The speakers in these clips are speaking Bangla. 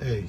এই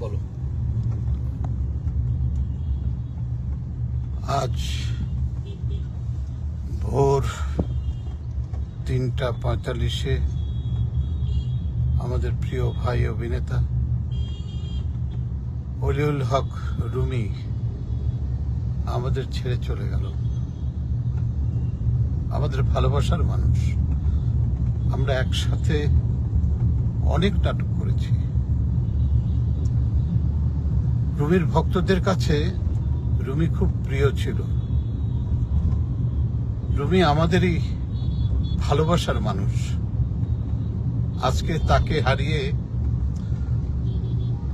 বলো আজ ভোর তিনটা পঁয়তাল্লিশে আমাদের প্রিয় ভাই অভিনেতা অলিউল হক রুমি আমাদের ছেড়ে চলে গেল। আমাদের ভালোবাসার মানুষ। আমরা একসাথে অনেক নাটক করেছি। রুমির ভক্তদের কাছে রুমি খুব প্রিয় ছিল। রুমি আমাদেরই ভালোবাসার মানুষ। আজকে তাকে হারিয়ে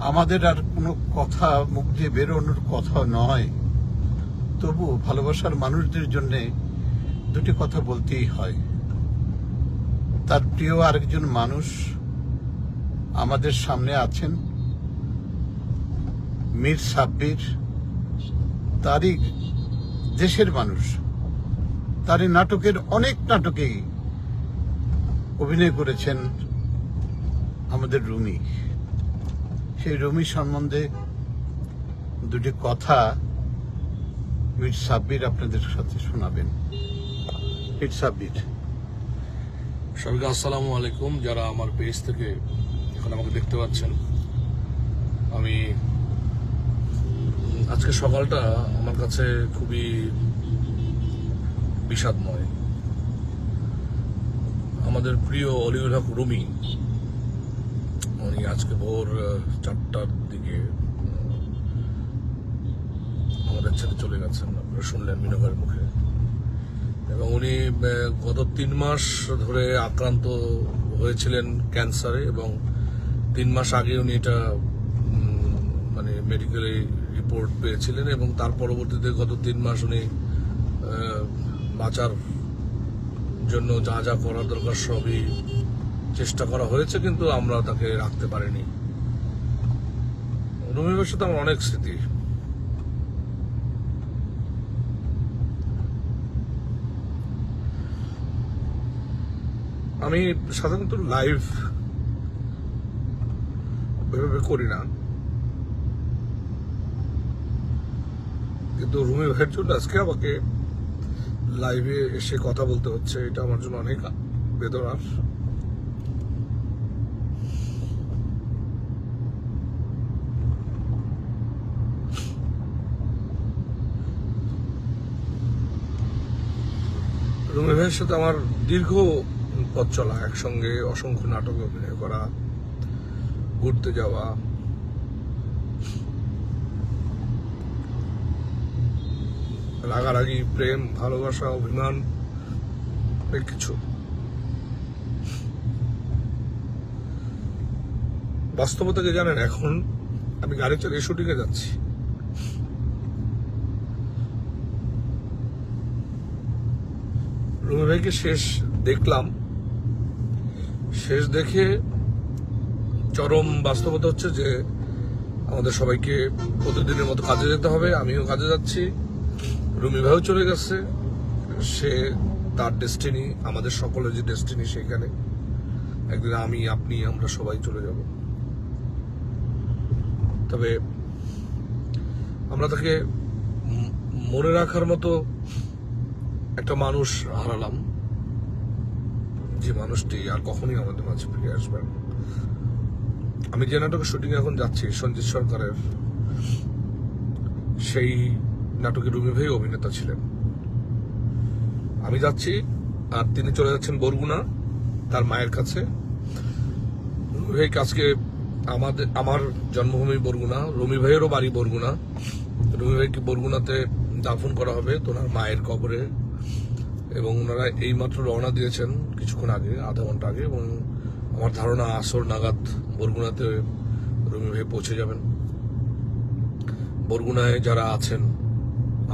আমাদের আর কোনো কথা মুখ দিয়ে বেরোনোর কথা নয়। তবু ভালোবাসার মানুষদের জন্য দুটি কথা বলতেই হয়। তার প্রিয় আরেকজন মানুষ আমাদের সামনে আছেন, মীর সাব্বির। তারই দেশের মানুষ। তারই নাটকের অনেক নাটকেই অভিনয় করেছেন আমাদের রুমি। সেই রুমি সম্বন্ধে দুটি কথা মীর সাব্বির আপনাদের সাথে শোনাবেন। মীর সাব্বির। সবাইকে আসসালামু আলাইকুম। যারা আমার পেজ থেকে এখন আমাকে দেখতে পাচ্ছেন, আমি আজকে সকালটা আমার কাছে খুবই বিষাদময়। আমাদের প্রিয় অলিউল হক রুমি, উনি আজকে ভোর চারটার দিকে আমাদের ছেড়ে চলে গেছেন। আপনারা শুনলেন মিনকের মুখে। এবং উনি গত তিন মাস ধরে আক্রান্ত হয়েছিলেন ক্যান্সারে এবং তিন মাস আগে উনি এটা মানে মেডিকেলে রিপোর্ট পেয়েছিলেন এবং তার পরবর্তীতে গত তিন মাস উনি বাঁচার জন্য যা যা করার দরকার সবই চেষ্টা করা হয়েছে, কিন্তু আমরা তাকে রাখতে পারিনি। রুমিবের সাথে আমার অনেক স্মৃতি। আমি সাধারণত লাইভ ওইভাবে করি না। কিন্তু রুমে ভাইয়ের জন্য আজকে আমাকে লাইভে এসে কথা বলতে হচ্ছে, এটা আমার জন্য অনেক বেদনার। রুমি ভাইয়ের সাথে আমার দীর্ঘ পথ চলা, একসঙ্গে অসংখ্য নাটকে অভিনয় করা, ঘুরতে যাওয়া রাগারাগি, প্রেম, ভালোবাসা, অভিমান, অনেক কিছু। বাস্তবতা কি জানেন? এখন আমি গাড়ি চালিয়ে শুটিংয়ে যাচ্ছি। রুমি ভাইকে শেষ দেখলাম। শেষ দেখে চরম বাস্তবতা হচ্ছে যে আমাদের সবাইকে প্রতিদিনের মতো কাজে যেতে হবে, আমিও কাজে যাচ্ছি। রুমি ভাইও চলে গেছে। সে তার ডেস্টিনি আমাদের সকলের যে ডেস্টিনি সেখানে। একদিন আমি, আপনি, আমরা সবাই চলে যাব। তবে আমরা তাকে মনে রাখার মতো একটা মানুষ হারালাম। যে মানুষটি আর কখনই আমাদের মাঝে ফিরে আসবেন আমি যে নাটকের শুটিং এখন যাচ্ছি, সঞ্জিত সরকারের, সেই নাটকে রুমি ভাই অভিনেতা ছিলেন। আমি যাচ্ছি, আর তিনি চলে যাচ্ছেন বরগুনা, তার মায়ের কাছে। রুমি ভাইকে আজকে আমাদের আমার জন্মভূমি বরগুনা, রুমি ভাইয়েরও বাড়ি বরগুনা। রুমি ভাইকে বরগুনাতে দাফন করা হবে তোনার মায়ের কবরে। এবং ওনারা এইমাত্র রওনা দিয়েছেন কিছুক্ষণ আগে, আধা ঘণ্টা আগে, এবং আমার ধারণা আসর নাগাদ বরগুনাতে রুমি ভাই পৌঁছে যাবেন। বরগুনায় যারা আছেন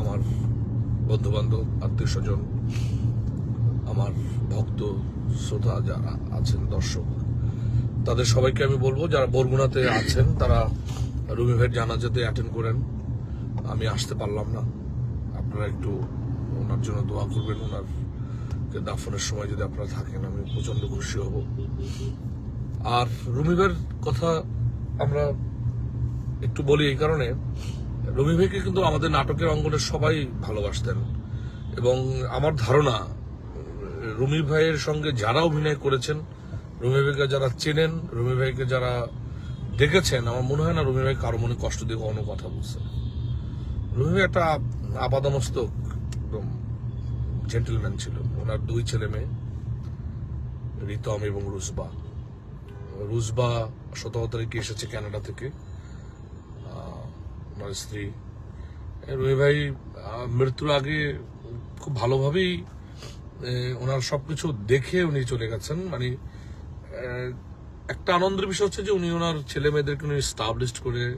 আমার বন্ধু বান্ধব আত্মীয় স্বজন, আমার ভক্ত, শ্রোতা যারা আছেন, দর্শক, তাদের সবাইকে আমি বলব, যারা বরগুনাতে আছেন, তারা রুমি ভাইয়ের জানাজাতে অ্যাটেন্ড করেন। আমি আসতে পারলাম না। আপনারা একটু ওনার জন্য দোয়া করবেন ওনার দাফনের সময় যদি আপনারা থাকেন, আমি প্রচণ্ড খুশি হব। আর রুমি ভাইয়ের কথা আমরা একটু বলি এই কারণে রুমি ভাইকে কিন্তু আমাদের নাটকের অঙ্গনের সবাই ভালোবাসতেন। এবং আমার ধারণা, রুমি ভাইয়ের সঙ্গে যারা অভিনয় করেছেন, রুমি ভাইকে যারা চেনেন, রুমি ভাইকে যারা দেখেছেন, আমার মনে হয় না রুমি ভাই কারও মনে কষ্ট দিয়ে কোনো কথা বলছে। রুমি ভাই একটা আপাদমস্তক, একদম জেন্টেলম্যান ছিল। ওনার দুই ছেলে মেয়ে, রিতম এবং রুজবা। রুজবা সতেরো তারিখে এসেছে কানাডা থেকে? ওনার স্ত্রী। এ, রুমি ভাই মৃত্যুর আগে খুব ভালোভাবেই ওনার সবকিছু দেখে উনি চলে গেছেন। মানে একটা আনন্দের বিষয় হচ্ছে যে উনি ওনার ছেলে মেয়েদেরকে উনি স্টাবলিশড করে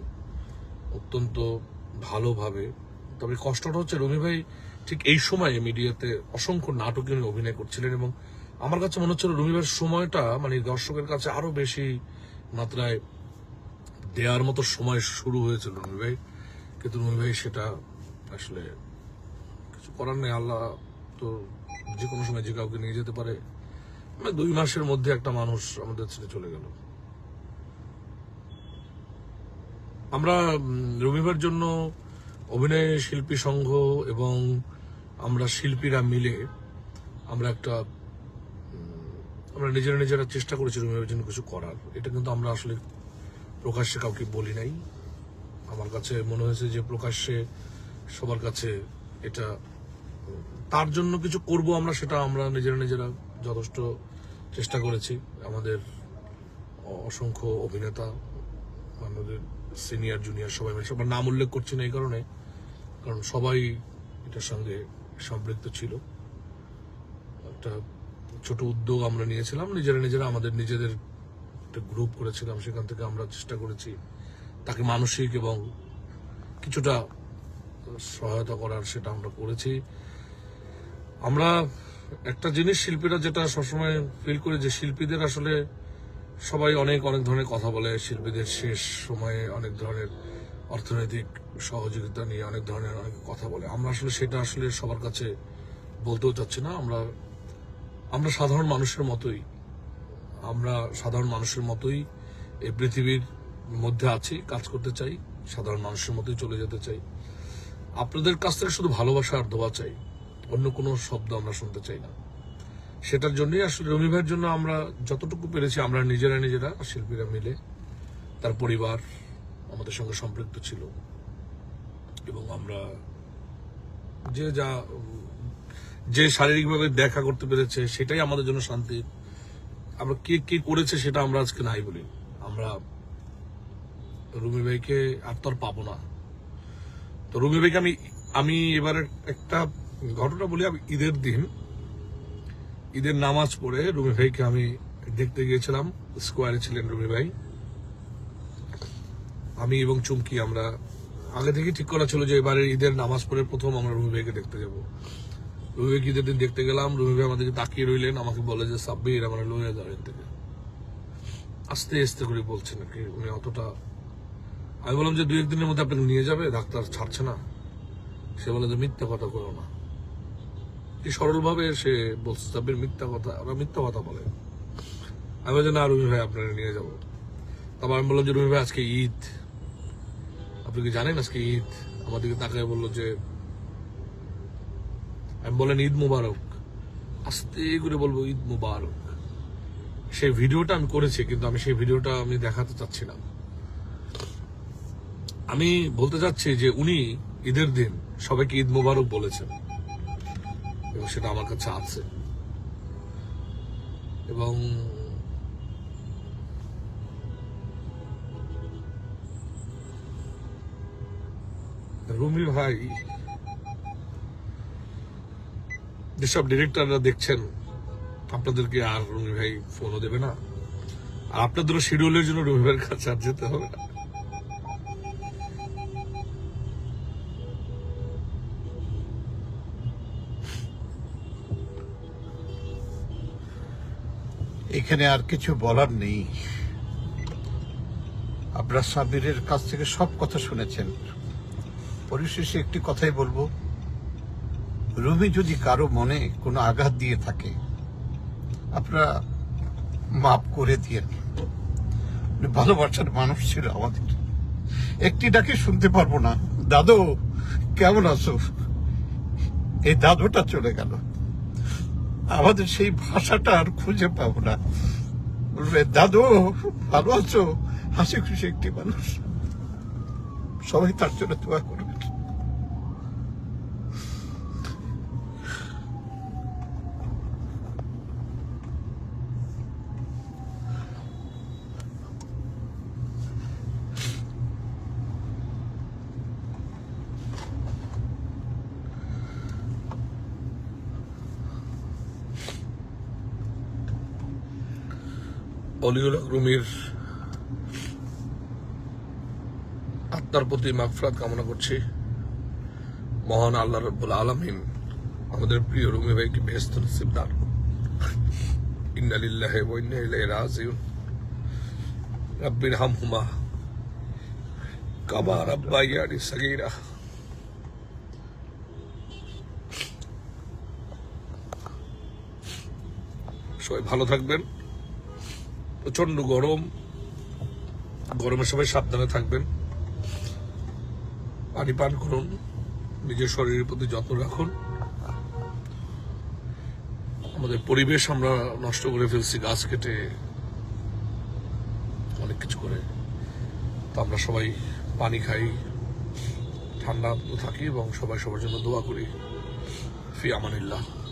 অত্যন্ত ভালোভাবে। তবে কষ্টটা হচ্ছে রমি ভাই ঠিক এই সময়ে মিডিয়াতে অসংখ্য নাটকে উনি অভিনয় করছিলেন এবং আমার কাছে মনে হচ্ছিল রমি ভাইয়ের সময়টা মানে দর্শকের কাছে আরও বেশি মাত্রায় দেওয়ার মতো সময় শুরু হয়েছিল রমি ভাই। কিন্তু রমি ভাই সেটা আসলে কিছু করার নেই। আল্লাহ তো যে কোনো সময় যে কাউকে নিয়ে যেতে পারে। মানে দুই মাসের মধ্যে একটা মানুষ আমাদের ছেড়ে চলে গেল। আমরা রবিবার জন্য অভিনয় শিল্পী সংঘ এবং আমরা শিল্পীরা মিলে আমরা একটা আমরা নিজেরা নিজেরা চেষ্টা করেছি রবিবার জন্য কিছু করার। এটা কিন্তু আমরা আসলে প্রকাশ্যে কাউকে বলি নাই। আমার কাছে মনে হয়েছে যে প্রকাশ্যে সবার কাছে এটা, তার জন্য কিছু করব আমরা, সেটা আমরা নিজেরা নিজেরা যথেষ্ট চেষ্টা করেছি। আমাদের অসংখ্য অভিনেতা, আমাদের সিনিয়র, জুনিয়র সবাই মিলে, সবার নাম উল্লেখ করছি না এই কারণে, কারণ সবাই এটার সঙ্গে সম্পৃক্ত ছিল। একটা ছোট উদ্যোগ আমরা নিয়েছিলাম, নিজেরা নিজেরা আমাদের নিজেদের একটা গ্রুপ করেছিলাম, সেখান থেকে আমরা চেষ্টা করেছি তাকে মানসিক এবং কিছুটা সহায়তা করার সেটা আমরা করেছি। আমরা একটা জিনিস শিল্পীরা যেটা সবসময় ফিল করি যে শিল্পীদের আসলে সবাই অনেক অনেক ধরনের কথা বলে। শিল্পীদের শেষ সময়ে অনেক ধরনের অর্থনৈতিক সহযোগিতা নিয়ে অনেক ধরনের, অনেক কথা বলে। আমরা আসলে সেটা আসলে সবার কাছে বলতেও চাচ্ছি না। আমরা আমরা সাধারণ মানুষের মতোই। আমরা সাধারণ মানুষের মতোই এই পৃথিবীর মধ্যে আছি, কাজ করতে চাই, সাধারণ মানুষের মতোই চলে যেতে চাই। আপনাদের কাছ থেকে শুধু ভালোবাসা আর দোয়া চাই, অন্য কোনো শব্দ আমরা শুনতে চাই না। সেটার জন্যই আসলে রমি ভাইয়ের জন্য আমরা যতটুকু পেরেছি, আমরা নিজেরা নিজেরা শিল্পীরা মিলে তার পরিবার আমাদের সঙ্গে সম্পৃক্ত ছিল। এবং আমরা যে যা, যে শারীরিকভাবে দেখা করতে পেরেছে, সেটাই আমাদের জন্য শান্তি। আমরা কে কে করেছে সেটা আমরা আজকে নাই বলি। আমরা রুমি ভাইকে আর তো আর পাবো না। তো রুমি ভাইকে আমি আমি এবারে একটা ঘটনা বলি, আমি ঈদের দিন, ঈদের নামাজ পড়ে রুমি ভাইকে আমি দেখতে গিয়েছিলাম, স্কোয়ারে ছিলেন রুমি ভাই। আমি এবং চুমকি আমরা, আগে থেকে ঠিক করা ছিল যে এবারে ঈদের নামাজ পড়ে প্রথম আমরা রুমি ভাইকে দেখতে যাব। রুমি ভাইকে ঈদের দিন দেখতে গেলাম, রুমি ভাই আমাদেরকে তাকিয়ে রইলেন, আমাকে বলে যে, সাব্বির, আমরা লয়ে যাবেন থেকে। আস্তে আস্তে করে বলছেন আর কি, উনি অতটা আমি বললাম যে দুই একদিনের মধ্যে আপনাকে নিয়ে যাবে, ডাক্তার ছাড়ছে না। সে বলে যে মিথ্যা কথা করো না। কি সরল ভাবে সে বলছে মিথ্যা কথা, ওরা মিথ্যা কথা বলে। আমি বলছি না, রুমি ভাই, আপনাকে নিয়ে যাব। তারপর আমি বললাম যে, রুমি ভাই, আজকে ঈদ। আপনি কি জানেন আজকে ঈদ? আমাদেরকে তাকায় বলল যে, আমি বলেন ঈদ মুবারক। আস্তে করে বলব, ঈদ মুবারক। সেই ভিডিওটা আমি করেছি, কিন্তু আমি সেই ভিডিওটা আমি দেখাতে চাচ্ছি না আমি বলতে চাচ্ছি যে উনি ঈদের দিন সবাইকে ঈদ মুবারক বলেছেন। এবং সেটা আমার কাছে আছে। এবং রুমি ভাই, যেসব ডিরেক্টররা দেখছেন, আপনাদেরকে আর রুমি ভাই ফোনও দেবে না। আর আপনাদেরও শিডিউলের জন্য রুমি ভাইয়ের কাছে আর যেতে হবে না। এখানে আর কিছু বলার নেই। আপনারা সাবিরের কাছ থেকে সব কথা শুনেছেন। পরিশেষে একটি কথাই বলব। রুমি যদি কারও মনে কোনো আঘাত দিয়ে থাকে, আপনারা মাফ করে উনি ভালোবাসার মানুষ ছিল আমাদের। একটি ডাকে শুনতে পারব না। দাদু, কেমন আছো? এই দাদুটা চলে গেল। আমাদের সেই ভাষাটা আর খুঁজে পাবো না। বলবে, দাদু, ভালো আছো? হাসি খুশি একটি মানুষ। সবাই তার জন্য দোয়া করবে অলিউল হক রুমির আত্মার প্রতি মাগফরাত কামনা করছি। মহান আল্লাহ রব্বুল আলমিন আমাদের প্রিয় রুমি ভাইকে বেহেস্ত নসিব দান ইন্নালিল্লাহ রাজিউন। রব্বির হামহুমা, কামা রাব্বায়ানি সাগীরা। সবাই ভালো থাকবেন। প্রচণ্ড গরম। গরমের সময় সাবধানে থাকবেন। পানি পান করুন। নিজের শরীরের প্রতি যত্ন রাখুন। আমাদের পরিবেশ আমরা নষ্ট করে ফেলছি, গাছ কেটে অনেক কিছু করে। তো আমরা সবাই পানি খাই, ঠান্ডা থাকি এবং সবাই সবার জন্য দোয়া করি। ফি আমানিল্লাহ।